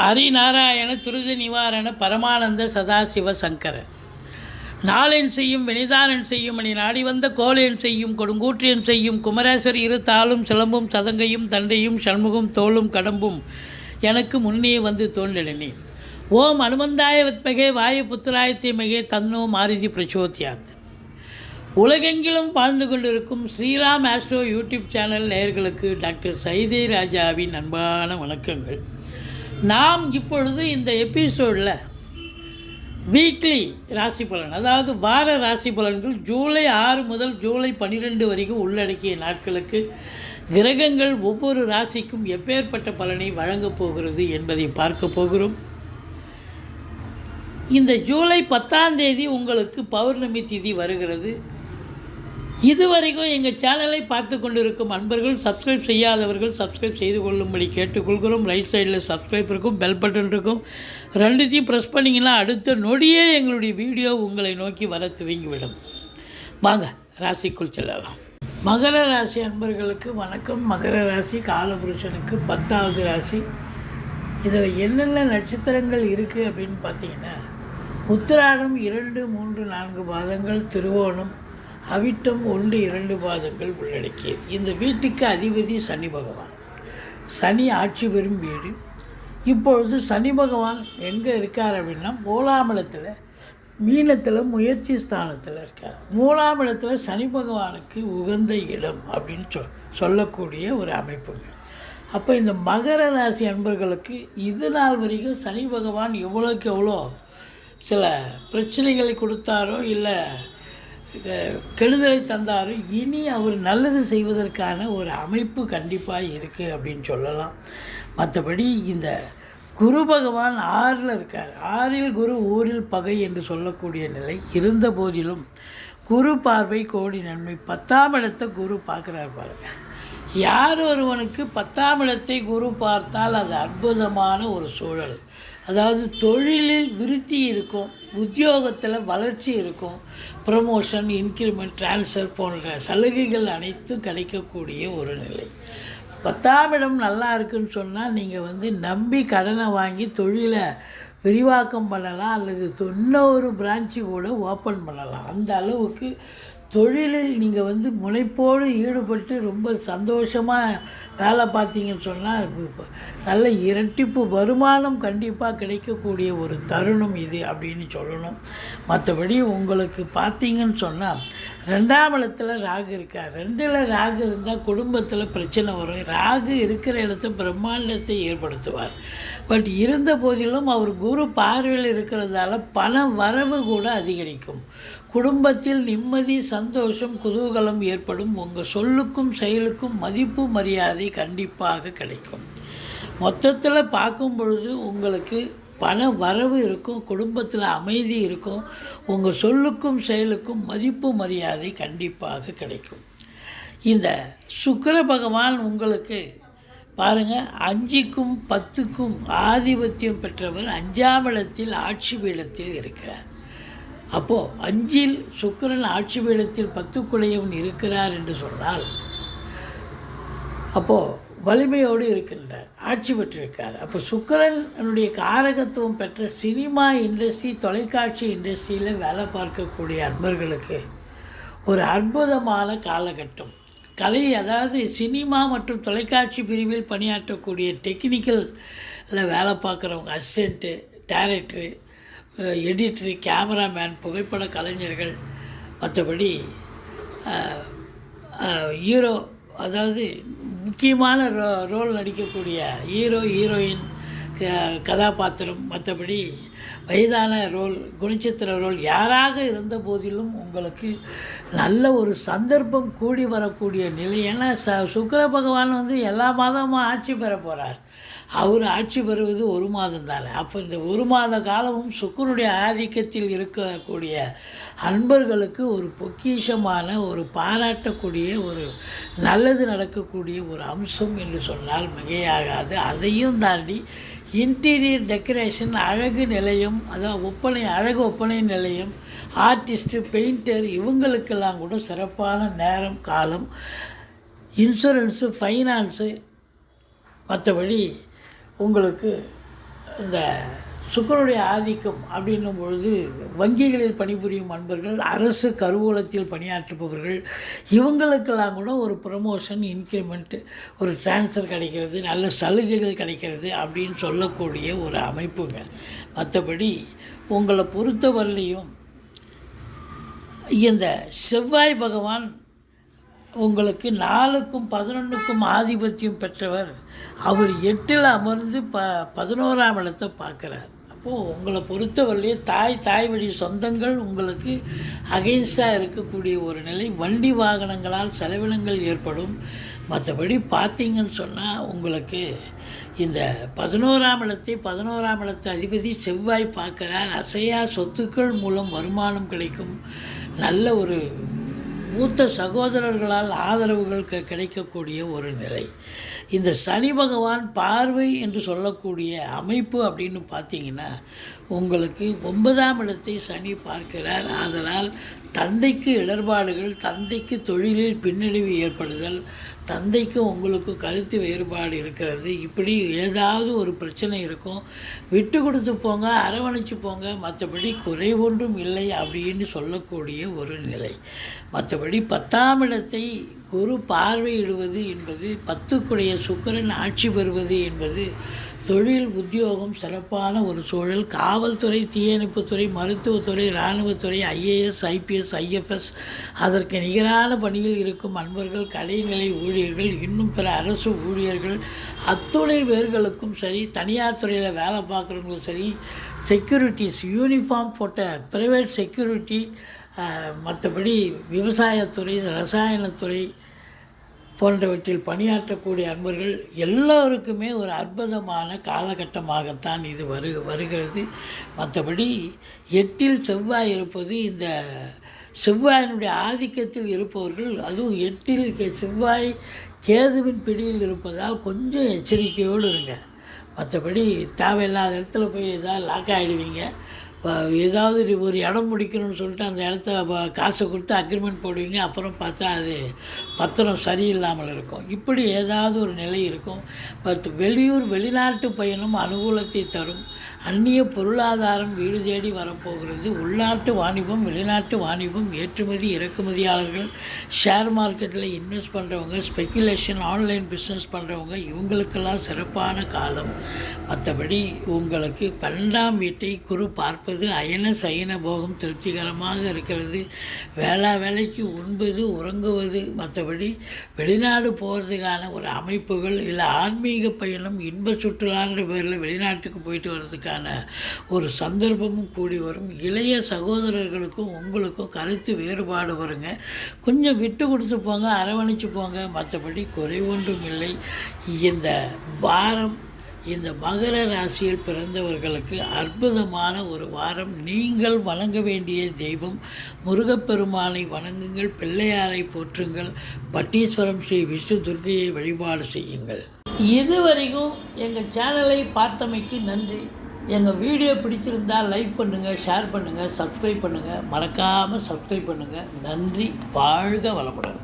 ஹரிநாராயண துருதி நிவாரண பரமானந்த சதாசிவ சங்கர. நாளென் செய்யும் வினிதானன் செய்யும் அணி நாடி வந்த கோலேன் செய்யும் கொடுங்கூற்றியன் செய்யும் குமரேசர் இரு தாளும் சிலம்பும் சதங்கையும் தண்டையும் சண்முகம் தோளும் கடம்பும் எனக்கு முன்னே வந்து தோன்றினே ஓம் அனுமந்தாய வித்மகே வாயு புத்திராயத்தை மகே தன்னோ மாருதி பிரச்சோத்யாத். உலகெங்கிலும் வாழ்ந்து கொண்டிருக்கும் ஸ்ரீராம் ஆஸ்ட்ரோ யூடியூப் சேனல் நேயர்களுக்கு டாக்டர் சைதே ராஜாவின் அன்பான வணக்கங்கள். நாம் இப்பொழுது இந்த எபிசோடில் வீக்லி ராசி பலன் அதாவது வார ராசி பலன்கள் ஜூலை ஆறு முதல் ஜூலை பன்னிரெண்டு வரைக்கும் உள்ளடக்கிய நாட்களுக்கு கிரகங்கள் ஒவ்வொரு ராசிக்கும் எப்பேற்பட்ட பலனை வழங்கப் போகிறது என்பதை பார்க்க போகிறோம். இந்த ஜூலை பத்தாம் தேதி உங்களுக்கு பௌர்ணமி திதி வருகிறது. இதுவரைக்கும் எங்கள் சேனலை பார்த்து கொண்டிருக்கும் அன்பர்கள் சப்ஸ்கிரைப் செய்யாதவர்கள் சப்ஸ்கிரைப் செய்து கொள்ளும்படி கேட்டுக்கொள்கிறோம். ரைட் சைடில் சப்ஸ்கிரைப் இருக்கும் பெல் பட்டன் இருக்கும். ரெண்டுத்தையும் ப்ரெஸ் பண்ணிங்கன்னா அடுத்த நொடியே எங்களுடைய வீடியோ உங்களை நோக்கி வர துவங்கிவிடும். வாங்க ராசிக்குள் செல்லலாம். மகர ராசி அன்பர்களுக்கு வணக்கம். மகர ராசி காலபுருஷனுக்கு பத்தாவது ராசி. இதில் என்னென்ன நட்சத்திரங்கள் இருக்குது அப்படின்னு பார்த்தீங்கன்னா உத்திராடம் இரண்டு மூன்று நான்கு பாதங்கள் திருவோணம் அவிட்டம் ஒன்று இரண்டு பாதங்கள் உள்ளடக்கியது. இந்த வீட்டுக்கு அதிபதி சனி பகவான். சனி ஆட்சி பெறும் வீடு. இப்பொழுது சனி பகவான் எங்கே இருக்கார் அப்படின்னா மூலாம் இடத்துல மீனத்தில் முயற்சி ஸ்தானத்தில் இருக்கார். மூலாம் இடத்துல சனி பகவானுக்கு உகந்த இடம் அப்படின்னு சொ சொல்லக்கூடிய ஒரு அமைப்புங்க. அப்போ இந்த மகர ராசி அன்பர்களுக்கு இது நாள் வரைக்கும் சனி பகவான் எவ்வளோக்கு எவ்வளோ சில பிரச்சனைகளை கொடுத்தாரோ இல்லை கெடுதலை தந்தாரும் இனி அவர் நல்லது செய்வதற்கான ஒரு அமைப்பு கண்டிப்பாக இருக்குது அப்படின்னு சொல்லலாம். மற்றபடி இந்த குரு பகவான் ஆறில் இருக்கார். ஆறில் குரு ஊரில் பகை என்று சொல்லக்கூடிய நிலை இருந்த போதிலும் குரு பார்வை கோடி நன்மை. பத்தாம் இடத்தை குரு பார்க்குறாரு பாருங்கள் யார் ஒருவனுக்கு பத்தாம் இடத்தை குரு பார்த்தால் அது அற்புதமான ஒரு சூழல். அதாவது தொழிலில் விருத்தி இருக்கும் உத்தியோகத்தில் வளர்ச்சி இருக்கும் ப்ரமோஷன் இன்க்ரிமெண்ட் ட்ரான்ஸ்ஃபர் போன்ற சலுகைகள் அனைத்தும் கிடைக்கக்கூடிய ஒரு நிலை. பத்தாம் இடம் நல்லா இருக்குன்னு சொன்னால் நீங்கள் வந்து நம்பி கடனை வாங்கி தொழிலை விரிவாக்கம் பண்ணலாம் அல்லது தொண்ணூறு பிரான்ச்சு கூட ஓப்பன் பண்ணலாம். அந்த அளவுக்கு தொழிலில் நீங்கள் வந்து முனைப்போடு ஈடுபட்டு ரொம்ப சந்தோஷமாக வேலை பார்த்தீங்கன்னு சொன்னால் நல்ல இரட்டிப்பு வருமானம் கண்டிப்பாக கிடைக்கக்கூடிய ஒரு தருணம் இது அப்படின்னு சொல்லணும். மற்றபடி உங்களுக்கு பார்த்தீங்கன்னு சொன்னால் ரெண்டாம் இடத்துல ராகு இருக்கார் ரெண்டில் ராகு இருந்தால் குடும்பத்தில் பிரச்சனை வரும். ராகு இருக்கிற இடத்த பிரம்மாண்டத்தை ஏற்படுத்துவார். பட் இருந்த போதிலும் அவர் குரு பார்வையில் இருக்கிறதால பண வரவு கூட அதிகரிக்கும். குடும்பத்தில் நிம்மதி சந்தோஷம் குதூகலம் ஏற்படும். உங்கள் சொல்லுக்கும் செயலுக்கும் மதிப்பு மரியாதை கண்டிப்பாக கிடைக்கும். மொத்தத்தில் பார்க்கும் பொழுது உங்களுக்கு பண வரவு இருக்கும் குடும்பத்தில் அமைதி இருக்கும் உங்கள் சொல்லுக்கும் செயலுக்கும் மதிப்பு மரியாதை கண்டிப்பாக கிடைக்கும். இந்த சுக்கர பகவான் உங்களுக்கு பாருங்கள் அஞ்சுக்கும் பத்துக்கும் ஆதிபத்தியம் பெற்றவர் அஞ்சாம் இடத்தில் ஆட்சி பீடத்தில் இருக்கிறார். அப்போது அஞ்சில் சுக்கரன் ஆட்சி பீடத்தில் பத்துக்குடையவன் இருக்கிறார் என்று சொன்னால் அப்போது வலிமையோடு இருக்கின்றார் ஆட்சி பெற்றிருக்கார். அப்போ சுக்கரனுடைய காரகத்துவம் பெற்ற சினிமா இண்டஸ்ட்ரி தொலைக்காட்சி இண்டஸ்ட்ரியில் வேலை பார்க்கக்கூடிய அன்பர்களுக்கு ஒரு அற்புதமான காலகட்டம். கலை அதாவது சினிமா மற்றும் தொலைக்காட்சி பிரிவில் பணியாற்றக்கூடிய டெக்னிக்கலில் வேலை பார்க்குறவங்க அசிஸ்டண்ட்டு டேரக்டரு எடிட்ரு கேமராமேன் புகைப்பட கலைஞர்கள் மற்றபடி ஹீரோ அதாவது முக்கியமான ரோ ரோல் நடிக்கக்கூடிய ஹீரோ ஹீரோயின் க கதாபாத்திரம் மற்றபடி வயதான ரோல் குணச்சித்திர ரோல் யாராக இருந்த போதிலும் உங்களுக்கு நல்ல ஒரு சந்தர்ப்பம் கூடி வரக்கூடிய நிலை. ஏன்னா ச சுக்கர பகவான் வந்து எல்லா மாதமும் ஆட்சி பெற போகிறார் அவர் ஆட்சி பெறுவது ஒரு மாதம் தானே. அப்போ இந்த ஒரு மாத காலமும் சுக்கருடைய ஆதிக்கத்தில் இருக்கக்கூடிய அன்பர்களுக்கு ஒரு பொக்கிஷமான ஒரு பாராட்டக்கூடிய ஒரு நல்லது நடக்கக்கூடிய ஒரு அம்சம் என்று சொன்னால் மிகையாகாது. அதையும் தாண்டி இன்டீரியர் டெக்கரேஷன் அழகு நிலையம் அதாவது ஒப்பனை அழகு ஒப்பனை நிலையம் ஆர்டிஸ்ட்டு பெயிண்டர் இவங்களுக்கெல்லாம் கூட சிறப்பான நேரம் காலம். இன்சூரன்ஸு ஃபைனான்ஸு மற்றபடி உங்களுக்கு இந்த சுக்கரனுடைய ஆதிக்கம் அப்படின்னும் பொழுது வங்கிகளில் பணிபுரியும் அன்பர்கள் அரசு கருவூலத்தில் பணியாற்றுபவர்கள் இவங்களுக்கெல்லாம் கூட ஒரு ப்ரமோஷன் இன்க்ரிமெண்ட்டு ஒரு ட்ரான்ஸ்ஃபர் கிடைக்கிறது நல்ல சலுகைகள் கிடைக்கிறது அப்படின்னு சொல்லக்கூடிய ஒரு அமைப்புங்க. மற்றபடி உங்களை பொறுத்தவரையிலையும் இந்த செவ்வாய் பகவான் உங்களுக்கு நாலுக்கும் பதினொன்றுக்கும் ஆதிபத்தியம் பெற்றவர். அவர் எட்டில் அமர்ந்து ப பதினோராம் இடத்தை பார்க்குறார். அப்போது உங்களை பொறுத்தவரையிலே தாய் தாய் வழி சொந்தங்கள் உங்களுக்கு அகெயின்ஸ்டாக இருக்கக்கூடிய ஒரு நிலை. வண்டி வாகனங்களால் செலவினங்கள் ஏற்படும். மற்றபடி பார்த்தீங்கன்னு சொன்னால் உங்களுக்கு இந்த பதினோராம் இடத்தை பதினோராம் இடத்து அதிபதி செவ்வாய் பார்க்குறார். அசையா சொத்துக்கள் மூலம் வருமானம் கிடைக்கும். நல்ல ஒரு மூத்த சகோதரர்களால் ஆதரவுகள் க கிடைக்கக்கூடிய ஒரு நிலை. இந்த சனி பகவான் பார்வை என்று சொல்லக்கூடிய அமைப்பு அப்படின்னு பார்த்தீங்கன்னா உங்களுக்கு ஒன்பதாம் இடத்தை சனி பார்க்கிறார். ஆதலால் தந்தைக்கு இடர்பாடுகள் தந்தைக்கு தொழிலில் பின்னடைவு ஏற்படுதல் தந்தைக்கு உங்களுக்கு கருத்து வேறுபாடு இருக்கிறது. இப்படி ஏதாவது ஒரு பிரச்சனை இருக்கும். விட்டு கொடுத்து போங்க அரவணைச்சு போங்க. மற்றபடி குறைவொன்றும் இல்லை அப்படின்னு சொல்லக்கூடிய ஒரு நிலை. மற்றபடி பத்தாம் இடத்தை குரு பார்வையிடுவது என்பது பத்துக்குடைய சுக்கரன் ஆட்சி பெறுவது என்பது தொழில் உத்தியோகம் சிறப்பான ஒரு சூழல். காவல்துறை தீயணைப்புத்துறை மருத்துவத்துறை இராணுவத்துறை ஐஏஎஸ் ஐபிஎஸ் ஐஎஃப்எஸ் அதற்கு நிகரான பணியில் இருக்கும் அன்பர்கள் கலைநிலை ஊழியர்கள் இன்னும் பிற அரசு ஊழியர்கள் அத்துணை பேர்களுக்கும் சரி தனியார் துறையில் வேலை பார்க்குறவங்களுக்கும் சரி செக்யூரிட்டிஸ் யூனிஃபார்ம் போட்ட ப்ரைவேட் செக்யூரிட்டி மற்றபடி விவசாயத்துறை ரசாயனத்துறை போன்றவற்றில் பணியாற்றக்கூடிய அன்பர்கள் எல்லோருக்குமே ஒரு அற்புதமான காலகட்டமாகத்தான் இது வரு வருகிறது. மற்றபடி எட்டில் செவ்வாய் இருப்பது இந்த செவ்வாயினுடைய ஆதிக்கத்தில் இருப்பவர்கள் அதுவும் எட்டில் கே- செவ்வாய் கேதுவின் பிடியில் இருப்பதால் கொஞ்சம் எச்சரிக்கையோடு இருங்க. மற்றபடி தேவையில்லாத இடத்துல போய் ஏதாவது லாக் ஆகிடுவீங்க ஏதாவது ஒரு- இடம் முடிக்கணும்னு சொல்லிட்டு அந்த இடத்த காசை கொடுத்து அக்ரிமெண்ட் போடுவீங்க. அப்புறம் பார்த்தா அது பத்திரம் சரியில்லாமல் இருக்கும். இப்படி ஏதாவது ஒரு நிலை இருக்கும். பட் வெளியூர் வெளிநாட்டு பயணம் அனுகூலத்தை தரும். அந்நிய பொருளாதாரம் வீடு தேடி வரப்போகிறது. உள்நாட்டு வாணிபம் வெளிநாட்டு வாணிபம் ஏற்றுமதி இறக்குமதியாளர்கள் ஷேர் மார்க்கெட்டில் இன்வெஸ்ட் பண்ணுறவங்க ஸ்பெக்குலேஷன் ஆன்லைன் பிஸ்னஸ் பண்ணுறவங்க இவங்களுக்கெல்லாம் சிறப்பான காலம். மற்றபடி உங்களுக்கு பன்னெண்டாம் வீட்டை குரு பார்ப்பது அயன சயன போகம் திருப்திகரமாக இருக்கிறது. வேளா வேலைக்கு உண்பது உறங்குவது மற்றபடி வெளிநாடு போகிறதுக்கான ஒரு அமைப்புகள் இல்லை ஆன்மீக பயணம் இன்ப சுற்றுலான்ற பேரில் வெளிநாட்டுக்கு போயிட்டு வர்றதுக்கான ஒரு சந்தர்ப்பமும் கூடி வரும். இளைய சகோதரர்களுக்கும் உங்களுக்கும் கருத்து வேறுபாடு வருங்க. கொஞ்சம் விட்டு கொடுத்து போங்க அரவணைச்சு போங்க. மற்றபடி குறை ஒன்றும் இல்லை. இந்த வாரம் இந்த மகர ராசியில் பிறந்தவர்களுக்கு அற்புதமான ஒரு வாரம். நீங்கள் வணங்க வேண்டிய தெய்வம். முருகப்பெருமானை வணங்குங்கள். பிள்ளையாரை போற்றுங்கள். பட்டீஸ்வரம் ஸ்ரீ விஷ்ணு துர்க்கையை வழிபாடு செய்யுங்கள். இதுவரைக்கும் எங்கள் சேனலை பார்த்தமைக்கு நன்றி. எங்கள் வீடியோ பிடிச்சிருந்தால் லைக் பண்ணுங்கள் ஷேர் பண்ணுங்கள் சப்ஸ்கிரைப் பண்ணுங்கள் மறக்காமல் சப்ஸ்கிரைப் பண்ணுங்கள் நன்றி. வாழ்க வளமுடன்.